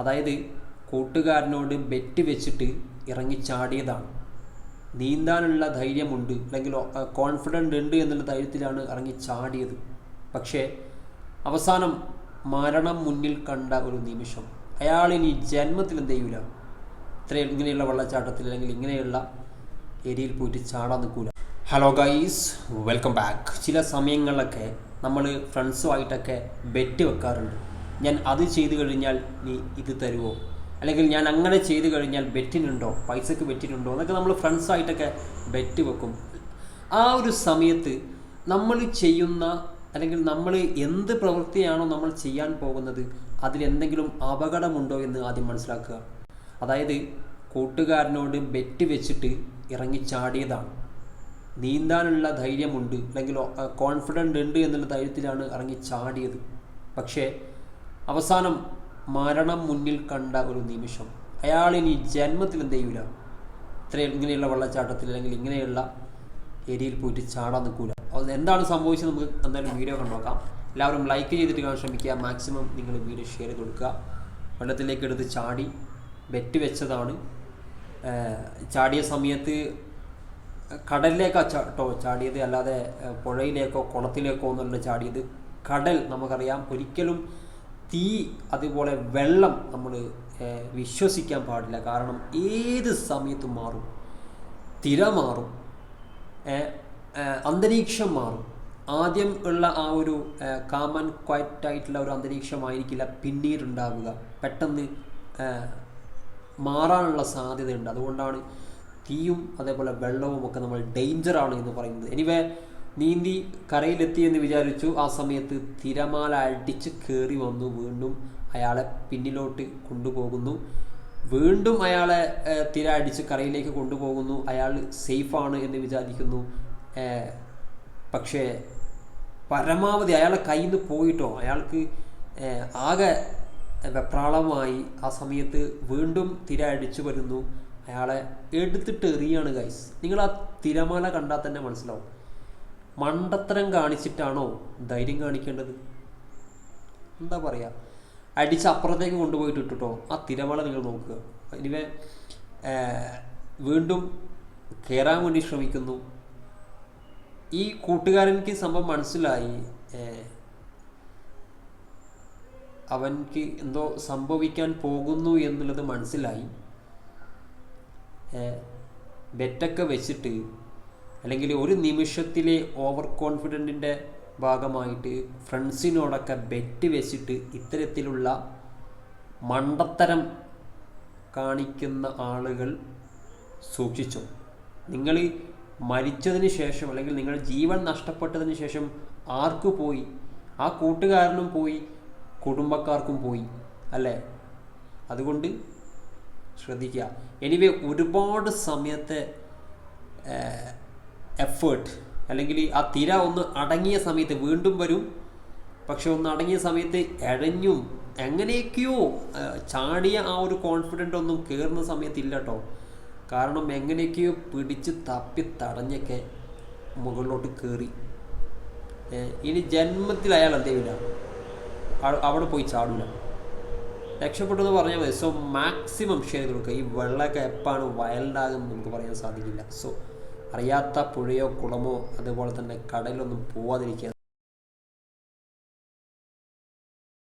അതായത് കൂട്ടുകാരനോട് ബെറ്റ് വെച്ചിട്ട് ഇറങ്ങി ചാടിയതാണ്. നീന്താനുള്ള ധൈര്യമുണ്ട് അല്ലെങ്കിൽ കോൺഫിഡന്റ് ഉണ്ട് എന്നുള്ള ധൈര്യത്തിലാണ് ഇറങ്ങി ചാടിയത്. പക്ഷേ അവസാനം മരണം മുന്നിൽ കണ്ട ഒരു നിമിഷം. അയാൾ ഇനി ജന്മത്തിൽ എന്ത് ചെയ്യൂല? ഇത്ര ഇങ്ങനെയുള്ള വെള്ളച്ചാട്ടത്തിൽ അല്ലെങ്കിൽ ഇങ്ങനെയുള്ള ഏരിയയിൽ പോയിട്ട് ചാടാൻ നിൽക്കൂല. ഹലോ ഗൈസ് വെൽക്കം ബാക്ക് ചില സമയങ്ങളിലൊക്കെ നമ്മൾ ഫ്രണ്ട്സുമായിട്ടൊക്കെ ബെറ്റ് വെക്കാറുണ്ട്. ഞാൻ അത് ചെയ്തു കഴിഞ്ഞാൽ നീ ഇത് തരുമോ അല്ലെങ്കിൽ ഞാൻ അങ്ങനെ ചെയ്തു കഴിഞ്ഞാൽ ബെറ്റിനുണ്ടോ? പൈസക്ക് ബെറ്റിനുണ്ടോ? എന്നൊക്കെ നമ്മൾ ഫ്രണ്ട്സായിട്ടൊക്കെ ബെറ്റ് വെക്കും. ആ ഒരു സമയത്ത് നമ്മൾ ചെയ്യുന്ന അല്ലെങ്കിൽ നമ്മൾ എന്ത് പ്രവൃത്തിയാണോ നമ്മൾ ചെയ്യാൻ പോകുന്നത് അതിലെന്തെങ്കിലും അപകടമുണ്ടോ എന്ന് ആദ്യം മനസ്സിലാക്കുക. അതായത് കൂട്ടുകാരനോട് ബെറ്റ് വെച്ചിട്ട് ഇറങ്ങി ചാടിയതാണ്. നീന്താനുള്ള ധൈര്യമുണ്ട് അല്ലെങ്കിൽ കോൺഫിഡന്റ് ഉണ്ട് എന്നുള്ള ധൈര്യത്തിലാണ് ഇറങ്ങി ചാടിയത്. പക്ഷേ അവസാനം മരണം മുന്നിൽ കണ്ട ഒരു നിമിഷം. അയാൾ ഇനി ജന്മത്തിൽ എന്ത് ചെയ്യൂല ഇത്ര ഇങ്ങനെയുള്ള വെള്ളച്ചാട്ടത്തിൽ അല്ലെങ്കിൽ ഇങ്ങനെയുള്ള ഏരിയയിൽ പോയിട്ട് ചാടാൻ നിൽക്കൂല. അത് എന്താണ് സംഭവിച്ചത് നമുക്ക് എന്തായാലും വീഡിയോ കണ്ടുനോക്കാം എല്ലാവരും ലൈക്ക് ചെയ്തിട്ട് കാണാൻ ശ്രമിക്കുക. മാക്സിമം നിങ്ങൾ വീഡിയോ ഷെയർ ചെയ്ത് കൊടുക്കുക. വെള്ളത്തിലേക്ക് എടുത്ത് ചാടി ബെറ്റ് വെച്ചതാണ്. ചാടിയ സമയത്ത് കടലിലേക്കാ ചാട്ടോ ചാടിയത്. അല്ലാതെ പുഴയിലേക്കോ കുളത്തിലേക്കോ എന്നുള്ള ചാടിയത്. കടൽ നമുക്കറിയാം. ഒരിക്കലും തീ അതുപോലെ വെള്ളം നമ്മൾ വിശ്വസിക്കാൻ പാടില്ല. കാരണം ഏത് സമയത്തും മാറും. തിര മാറും. അന്തരീക്ഷം മാറും. ആദ്യം ഉള്ള ആ ഒരു കാമൻ ക്വയറ്റ് ആയിട്ടുള്ള ഒരു അന്തരീക്ഷമായിരിക്കില്ല പിന്നീട് ഉണ്ടാവുക പെട്ടെന്ന് മാറാനുള്ള സാധ്യതയുണ്ട്. അതുകൊണ്ടാണ് തീയും അതേപോലെ വെള്ളവും ഒക്കെ നമ്മൾ ഡേഞ്ചറാണ് എന്ന് പറയുന്നത്. എനിവേ നീന്തി കരയിലെത്തി എന്ന് വിചാരിച്ചു. ആ സമയത്ത് തിരമാല അടിച്ച് കയറി വന്നു. വീണ്ടും അയാളെ പിന്നിലോട്ട് കൊണ്ടുപോകുന്നു. വീണ്ടും അയാളെ തിര അടിച്ച് കരയിലേക്ക് കൊണ്ടുപോകുന്നു. അയാൾ സേഫാണ് എന്ന് വിചാരിക്കുന്നു. പക്ഷേ പരമാവധി അയാളെ കയ്യിൽ നിന്ന് പോയിട്ടോ. അയാൾക്ക് ആകെ വെപ്രാളമായി. ആ സമയത്ത് വീണ്ടും തിര അടിച്ചു വരുന്നു. അയാളെ എടുത്തിട്ട് എറിയാണ് ഗൈസ്. നിങ്ങൾ ആ തിരമാല കണ്ടാൽ തന്നെ മനസ്സിലാവും. മണ്ടത്തരം കാണിച്ചിട്ടാണോ ധൈര്യം കാണിക്കേണ്ടത്? എന്താ പറയുക അടിച്ച് അപ്പുറത്തേക്ക് കൊണ്ടുപോയിട്ട് ഇട്ടിട്ടോ? ആ തിരമാല നിങ്ങൾ നോക്കുക. ഇനിവേ വീണ്ടും കയറാൻ വേണ്ടി ശ്രമിക്കുന്നു. ഈ കൂട്ടുകാരനിക്ക് സംഭവം മനസ്സിലായി. അവൻക്ക് എന്തോ സംഭവിക്കാൻ പോകുന്നു എന്നുള്ളത് മനസ്സിലായി. ബെറ്റൊക്കെ വെച്ചിട്ട് അല്ലെങ്കിൽ ഒരു നിമിഷത്തിലെ ഓവർ കോൺഫിഡന്റിന്റെ ഭാഗമായിട്ട് ഫ്രണ്ട്സിനോടൊക്കെ ബെറ്റ് വെച്ചിട്ട് ഇത്തരത്തിലുള്ള മണ്ടത്തരം കാണിക്കുന്ന ആളുകൾ സൂക്ഷിച്ചു? നിങ്ങൾ മരിച്ചതിന് ശേഷം അല്ലെങ്കിൽ നിങ്ങളുടെ ജീവൻ നഷ്ടപ്പെട്ടതിന് ശേഷം ആർക്ക് പോയി? ആ കൂട്ടുകാരനും പോയി കുടുംബക്കാർക്കും പോയി അല്ലേ? അതുകൊണ്ട് ശ്രദ്ധിക്കുക. എനിവേ ഒരുപാട് സമയത്തെ എഫേർട്ട് അല്ലെങ്കിൽ ആ തിര ഒന്ന് അടങ്ങിയ സമയത്ത് വീണ്ടും വരും. പക്ഷെ ഒന്ന് അടങ്ങിയ സമയത്ത് എഴഞ്ഞും എങ്ങനെയൊക്കെയോ ചാടിയ ആ ഒരു കോൺഫിഡന്റ് ഒന്നും കയറുന്ന സമയത്തില്ല കേട്ടോ കാരണം എങ്ങനെയൊക്കെയോ പിടിച്ച് തപ്പി തടഞ്ഞൊക്കെ മുകളിലോട്ട് കയറി ഇനി ജന്മത്തിൽ അയാൾ എന്ത് ചെയ്യില്ല? അവിടെ പോയി ചാടില്ല. രക്ഷപ്പെട്ടു എന്ന് പറഞ്ഞാൽ മതി. സോ മാക്സിമം ഷെയർ കൊടുക്കുക. ഈ വെള്ളമൊക്കെ എപ്പോഴാണ് വയൽഡാകുമെന്ന് നമുക്ക് പറയാൻ സാധിക്കില്ല. സോ അറിയാത്ത പുഴയോ കുളമോ അതുപോലെ തന്നെ കടലൊന്നും പോവാതിരിക്കുക